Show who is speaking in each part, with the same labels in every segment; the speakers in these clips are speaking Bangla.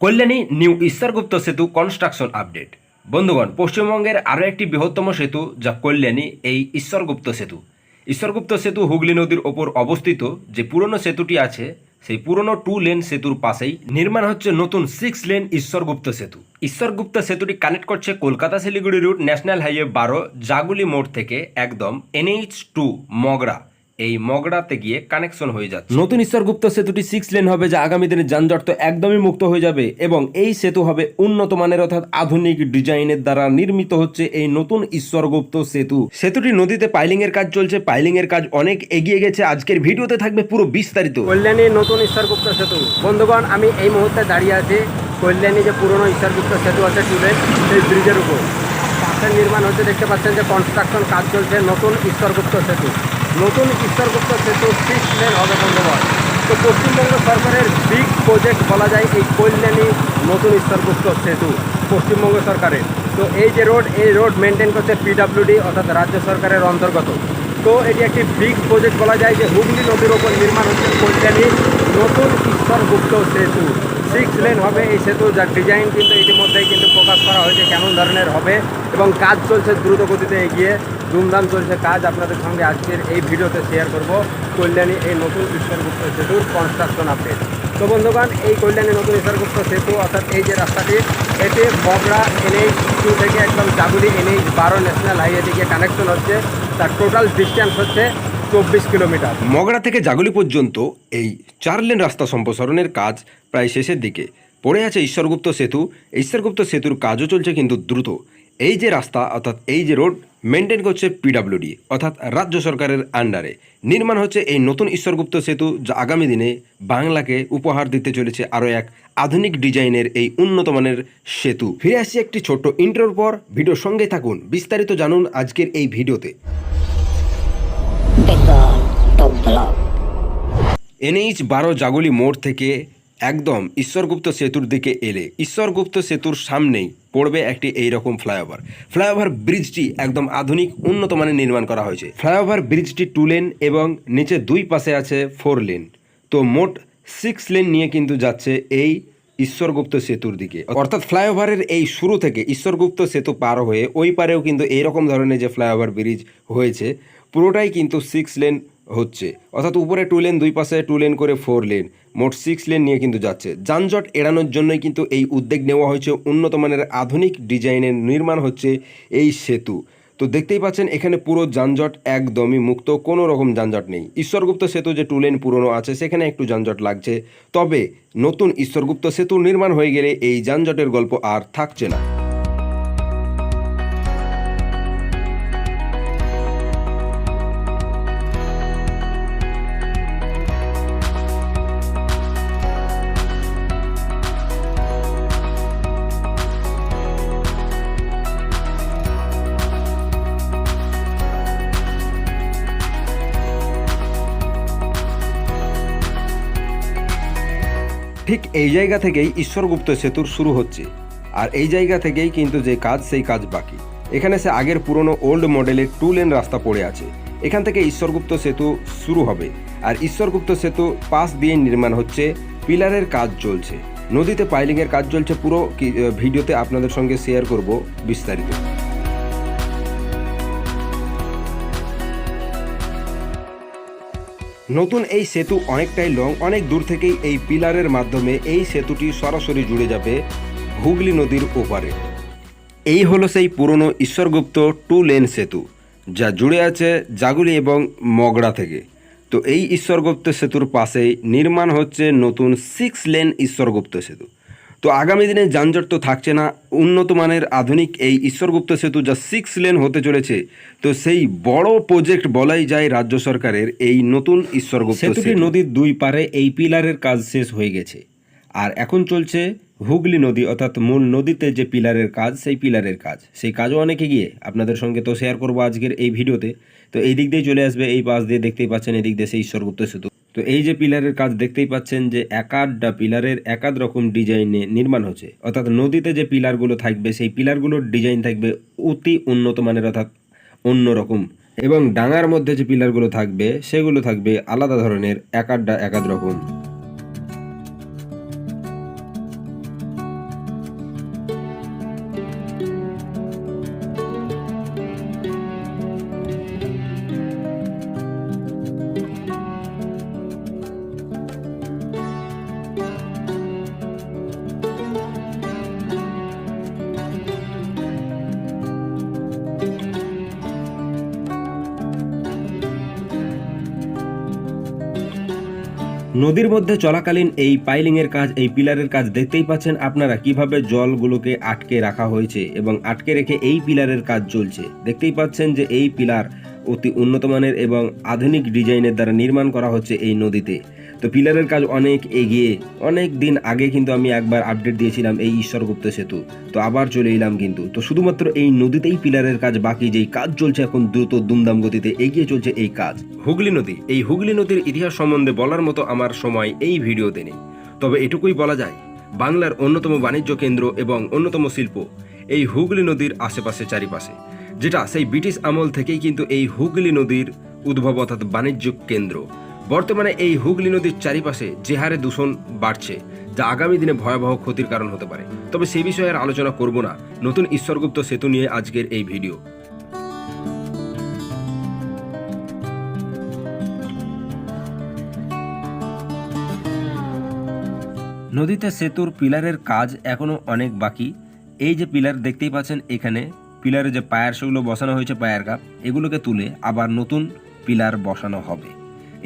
Speaker 1: কল্যাণী নিউ ঈশ্বরগুপ্ত সেতু কনস্ট্রাকশন আপডেট। বন্ধুগণ, পশ্চিমবঙ্গের আরও একটি বৃহত্তম সেতু যা কল্যাণী, এই ঈশ্বরগুপ্ত সেতু। ঈশ্বরগুপ্ত সেতু হুগলি নদীর ওপর অবস্থিত যে পুরনো সেতুটি আছে, সেই পুরনো টু লেন সেতুর পাশেই নির্মাণ হচ্ছে নতুন সিক্স লেন ঈশ্বরগুপ্ত সেতু। ঈশ্বরগুপ্ত সেতুটি কানেক্ট করছে Kolkata Siliguri route national highway বারো, জাগুলি মোড় থেকে একদম এনএইচ টু মগরা। এই মগড়াতে গিয়ে কানেকশন হয়ে যাচ্ছে। নতুন ঈশ্বরগুপ্ত সেতুটি সিক্স লেন হবে যা আগামী দিনে যানজট তো একদমই মুক্ত হয়ে যাবে এবং এই সেতু হবে উন্নত মানের অর্থাৎ আধুনিক ডিজাইনের দ্বারা নির্মিত হচ্ছে এই নতুন ঈশ্বরগুপ্ত সেতু। সেতুটি নদীতে পাইলিং এর কাজ চলছে পাইলিং এর কাজ অনেক এগিয়ে গেছে। আজকের ভিডিওতে থাকবে পুরো বিস্তারিত।
Speaker 2: কল্যাণী নতুন ঈশ্বরগুপ্ত সেতু। বন্ধুগণ আমি এই মুহূর্তে দাঁড়িয়ে আছি কল্যাণী যে পুরনো ঈশ্বরগুপ্ত সেতু আছে টুলে সেই ব্রিজের উপর। পাশের নির্মাণ হচ্ছে দেখতে পাচ্ছেন যে কনস্ট্রাকশন কাজ চলছে নতুন ঈশ্বরগুপ্ত সেতু। নতুন ঈশ্বরগুপ্ত সেতু সিক্স লেন হবে বন্ধুগণ তো পশ্চিমবঙ্গ সরকারের বিগ প্রজেক্ট বলা যায় এই কল্যাণী নতুন ঈশ্বরগুপ্ত সেতু পশ্চিমবঙ্গ সরকারের। তো এই যে রোড এই রোড মেনটেন করছে পিডাব্লিউডি অর্থাৎ রাজ্য সরকারের অন্তর্গত। তো এটি একটি বিগ প্রজেক্ট বলা যায় যে হুগলি নদীর ওপর নির্মাণ হচ্ছে কল্যাণী নতুন ঈশ্বরগুপ্ত সেতু। সিক্স লেন হবে এই সেতু যার ডিজাইন কিন্তু ইতিমধ্যেই কিন্তু প্রকাশ করা হয়েছে কেমন ধরনের হবে এবং কাজ চলছে দ্রুত গতিতে এগিয়ে। ধুমধাম চলছে কাজ আপনাদের সঙ্গে আজকের এই ভিডিওতে শেয়ার করব। কল্যাণী এই নতুন ঈশ্বরগুপ্ত সেতুর কনস্ট্রাকশন আপডেট তো বন্ধুগণ, এই কল্যাণী নতুন ঈশ্বরগুপ্ত সেতু অর্থাৎ এই যে রাস্তাটি এটি বগড়া এনএইচ টু থেকে একদম জাগুলি এনএইচ বারো ন্যাশনাল হাইওয়ে থেকে কানেকশন হচ্ছে। তার টোটাল ডিস্টেন্স হচ্ছে চব্বিশ কিলোমিটার।
Speaker 1: মগড়া থেকে জাগুলি পর্যন্ত এই চার লেন রাস্তা সম্প্রসারণের কাজ প্রায় শেষের দিকে। পড়ে আছে ঈশ্বরগুপ্ত সেতু। ঈশ্বরগুপ্ত সেতুর কাজও চলছে কিন্তু দ্রুত। এই যে রাস্তা, অর্থাৎ এই যে রোড মেনটেন করছে পিডাব্লিউডি অর্থাৎ রাজ্য সরকারের আন্ডারে নির্মাণ হচ্ছে এই নতুন ঈশ্বরগুপ্ত সেতু যা আগামী দিনে বাংলাকে উপহার দিতে চলেছে আরও এক আধুনিক ডিজাইনের এই উন্নত মানের সেতু ফিরে আসছি একটি ছোট্ট ইন্টারোর পর ভিডিওর সঙ্গে থাকুন বিস্তারিত জানুন আজকের এই ভিডিওতে. এনএইচ বারো জাগুলি মোড় থেকে একদম ঈশ্বরগুপ্ত সেতুর দিকে এলে। ঈশ্বরগুপ্ত সেতুর সামনেই পড়বে একটি এইরকম ফ্লাইওভার। ফ্লাইওভার ব্রিজটি একদম আধুনিক, উন্নত মানের নির্মাণ করা হয়েছে। ফ্লাইওভার ব্রিজটি টু লেন এবং নিচে দুই পাশে আছে ফোর লেন। তো মোট সিক্স লেন নিয়ে কিন্তু যাচ্ছে এই ঈশ্বরগুপ্ত সেতুর দিকে। অর্থাৎ ফ্লাইওভারের এই শুরু থেকে ঈশ্বরগুপ্ত সেতু পার হয়ে ওই পারেও কিন্তু এইরকম ধরনের যে ফ্লাইওভার ব্রিজ হয়েছে, পুরোটাই কিন্তু সিক্স লেন হচ্ছে। অর্থাৎ উপরে টু লেন দুই পাশে টু লেন করে ফোর লেন মোট সিক্স লেন নিয়ে কিন্তু যাচ্ছে। যানজট এড়ানোর জন্যই কিন্তু এই উদ্যোগ নেওয়া হয়েছে। উন্নত মানের আধুনিক ডিজাইনের নির্মাণ হচ্ছে এই সেতু। তো দেখতেই পাচ্ছেন, এখানে পুরো যানজট একদমই মুক্ত, কোনো রকম যানজট নেই। ঈশ্বরগুপ্ত সেতু যে টু লেন পুরনো আছে, সেখানে একটু যানজট লাগছে। তবে নতুন ঈশ্বরগুপ্ত সেতু নির্মাণ হয়ে গেলে এই যানজটের গল্প আর থাকছে না। ঠিক এই জায়গা থেকেই ঈশ্বরগুপ্ত সেতুর শুরু হচ্ছে। আর এই জায়গা থেকেই কিন্তু যে কাজ, সেই কাজ বাকি। এখানে সে আগের পুরনো ওল্ড মডেলের টু লেন রাস্তা পড়ে আছে। এখান থেকে ঈশ্বরগুপ্ত সেতু শুরু হবে। আর ঈশ্বরগুপ্ত সেতু পাশ দিয়ে নির্মাণ হচ্ছে। পিলারের কাজ চলছে। নদীতে পাইলিংয়ের কাজ চলছে। পুরো ভিডিওতে আপনাদের সঙ্গে শেয়ার করব বিস্তারিত। নতুন এই সেতু অনেকটাই লং, অনেক দূর থেকেই এই পিলারের মাধ্যমে এই সেতুটি সরাসরি জুড়ে যাবে হুগলি নদীর ওপারে। এই হলো সেই পুরনো ঈশ্বরগুপ্ত টু লেন সেতু, যা জুড়ে আছে জাগুলি এবং মগড়া থেকে। তো এই ঈশ্বরগুপ্ত সেতুর পাশেই নির্মাণ হচ্ছে নতুন সিক্স লেন ঈশ্বরগুপ্ত সেতু। তো আগামী দিনে যানজট তো থাকছে না উন্নত মানের আধুনিক এই ঈশ্বরগুপ্ত সেতু যা সিক্স লেন হতে চলেছে। তো সেই বড় প্রজেক্ট বলাই যায় রাজ্য সরকারের এই নতুন ঈশ্বরগুপ্ত সেতুটি নদীর দুই পারে এই পিলারের কাজ শেষ হয়ে গেছে। আর এখন চলছে হুগলি নদী অর্থাৎ মূল নদীতে যে পিলারের কাজ সেই পিলারের কাজ। সেই কাজও অনেকে গিয়ে আপনাদের সঙ্গে তো শেয়ার করব আজকের এই ভিডিওতে। তো এই দিক দিয়ে চলে আসবে এই পাশ দিয়ে দেখতেই পাচ্ছেন এদিক দিয়ে সেই ঈশ্বরগুপ্ত সেতু। তো এই যে পিলারের কাজ দেখতেই পাচ্ছেন যে একাধটা পিলারের একাধ রকম ডিজাইনে নির্মাণ হচ্ছে। অর্থাৎ নদীতে যে পিলারগুলো থাকবে, সেই পিলারগুলোর ডিজাইন থাকবে অতি উন্নত মানের, অর্থাৎ অন্য রকম। এবং ডাঙার মধ্যে যে পিলারগুলো থাকবে, সেগুলো থাকবে আলাদা ধরনের একাধটা একাধ রকম। নদীর মধ্যে চলাকালীন এই পাইলিং এর কাজ, এই পিলারের কাজ দেখতেই পাচ্ছেন আপনারা কীভাবে জলগুলোকে আটকে রাখা হয়েছে এবং আটকে রেখে এই পিলারের কাজ চলছে। দেখতেই পাচ্ছেন যে এই পিলার অতি উন্নত মানের এবং আধুনিক ডিজাইনের দ্বারা নির্মাণ করা হচ্ছে এই নদীতে। তো পিলারের কাজ অনেক এগিয়ে, অনেক দিন আগে কিন্তু আমি একবার আপডেট দিয়েছিলাম এই ঈশ্বরগুপ্ত সেতু। তো আবার চলে এলাম কিন্তু। তো শুধুমাত্র এই নদীতেই পিলারের কাজ বাকি, যেই কাজ চলছে এখন দ্রুত দুমদাম গতিতে এগিয়ে চলছে এই কাজ। হুগলি নদী, এই হুগলি নদীর ইতিহাস সম্বন্ধে বলার মতো আমার সময় এই ভিডিওতে নেই। তবে এটুকুই বলা যায়, বাংলার অন্যতম বাণিজ্য কেন্দ্র এবং অন্যতম শিল্প এই হুগলি নদীর আশেপাশে চারিপাশে। যেটা সেই ব্রিটিশ আমল থেকেই কিন্তু এই হুগলি নদীর উদ্ভব অর্থাৎ বাণিজ্য কেন্দ্র। বর্তমানে এই হুগলি নদীর চারিপাশে যে হারে দূষণ বাড়ছে, যা আগামী দিনে ভয়াবহ ক্ষতির কারণ হতে পারে। তবে সে বিষয়ে আর আলোচনা করব না। নতুন ঈশ্বরগুপ্ত সেতু নিয়ে আজকের এই ভিডিও। নদীতে সেতুর পিলারের কাজ এখনও অনেক বাকি। এই যে পিলার দেখতেই পাচ্ছেন এখানে পিলারে যে পায়ার সেগুলো বসানো হয়েছে পায়ার কাপ, এগুলোকে তুলে আবার নতুন পিলার বসানো হবে।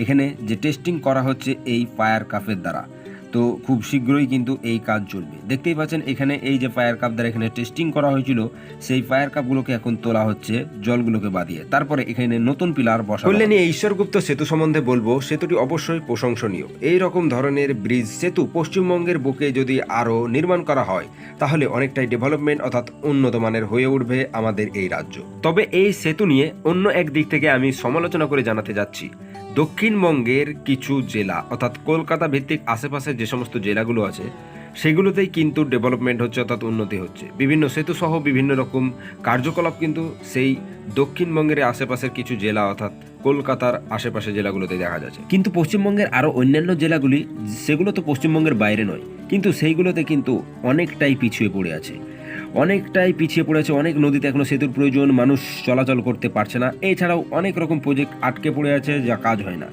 Speaker 1: এখানে যে টেস্টিং করা হচ্ছে এই ফায়ার কাপের দ্বারা। তো খুব শীঘ্রই কিন্তু এই কাজ চলবে। দেখতেই পাচ্ছেন এখানে এই যে ফায়ার কাপ দ্বারা এখানে টেস্টিং করা হয়েছিল সেই ফায়ার কাপগুলোকে এখন তোলা হচ্ছে জলগুলোকে বাদিয়ে তারপরে এখানে নতুন পিলার বসা কল্যাণী এই ঈশ্বরগুপ্ত সেতু সম্বন্ধে বলব সেতুটি অবশ্যই প্রশংসনীয়। এই রকম ধরনের ব্রিজ সেতু পশ্চিমবঙ্গের বুকে যদি আরও নির্মাণ করা হয় তাহলে অনেকটাই ডেভেলপমেন্ট অর্থাৎ উন্নত মানের হয়ে উঠবে আমাদের এই রাজ্য। তবে এই সেতু নিয়ে অন্য এক দিক থেকে আমি সমালোচনা করে জানাতে যাচ্ছি। দক্ষিণবঙ্গের কিছু জেলা অর্থাৎ কলকাতা ভিত্তিক আশেপাশে যে সমস্ত জেলাগুলো আছে, সেগুলোতেই কিন্তু ডেভেলপমেন্ট হচ্ছে অর্থাৎ উন্নতি হচ্ছে। বিভিন্ন সেতু সহ বিভিন্ন রকম কার্যকলাপ কিন্তু সেই দক্ষিণবঙ্গের আশেপাশের কিছু জেলা অর্থাৎ কলকাতার আশেপাশে জেলাগুলোতে দেখা যাচ্ছে। কিন্তু পশ্চিমবঙ্গের আরও অন্যান্য জেলাগুলি, সেগুলো তো পশ্চিমবঙ্গের বাইরে নয়, কিন্তু সেইগুলোতে কিন্তু অনেকটাই পিছিয়ে পড়ে আছে। অনেকটাই পিছিয়ে পড়েছে অনেক নদীতে এখনও সেতুর প্রয়োজন, মানুষ চলাচল করতে পারছে না। এছাড়াও অনেক রকম প্রজেক্ট আটকে পড়ে আছে যা কাজ হয় না।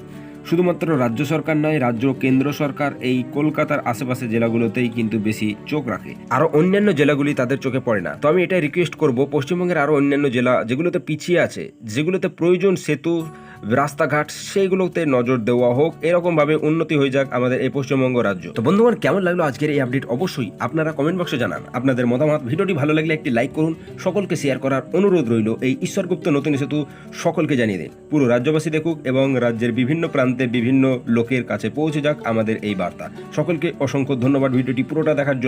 Speaker 1: শুধুমাত্র রাজ্য সরকার নয়, রাজ্য কেন্দ্র সরকার এই কলকাতার আশেপাশে জেলাগুলোতেই কিন্তু বেশি চোখ রাখে। আরও অন্যান্য জেলাগুলি তাদের চোখে পড়ে না। তো আমি এটাই রিকোয়েস্ট করব, পশ্চিমবঙ্গের আরও অন্যান্য জেলা যেগুলোতে পিছিয়ে আছে, যেগুলোতে প্রয়োজন সেতু রাস্তাঘাট সেইগুলোতে নজর দেওয়া হোক, এরকমভাবে উন্নতি হয়ে যাক আমাদের এই পশ্চিমবঙ্গ রাজ্য। তো বন্ধুগণ, কেমন লাগল আজকের এই আপডেট অবশ্যই আপনারা কমেন্ট বক্সে জানান। আপনাদের মতামত, ভিডিওটি ভালো লাগলে একটি লাইক করুন, সকলকে শেয়ার করার অনুরোধ রইল এই ঈশ্বরগুপ্ত নতুন সেতু সকলকে জানিয়ে দিন। পুরো রাজ্যবাসী দেখুক এবং রাজ্যের বিভিন্ন প্রান্তে বিভিন্ন লোকের কাছে পৌঁছে যাক আমাদের এই বার্তা। সকলকে অসংখ্য ধন্যবাদ ভিডিওটি পুরোটা দেখার জন্য।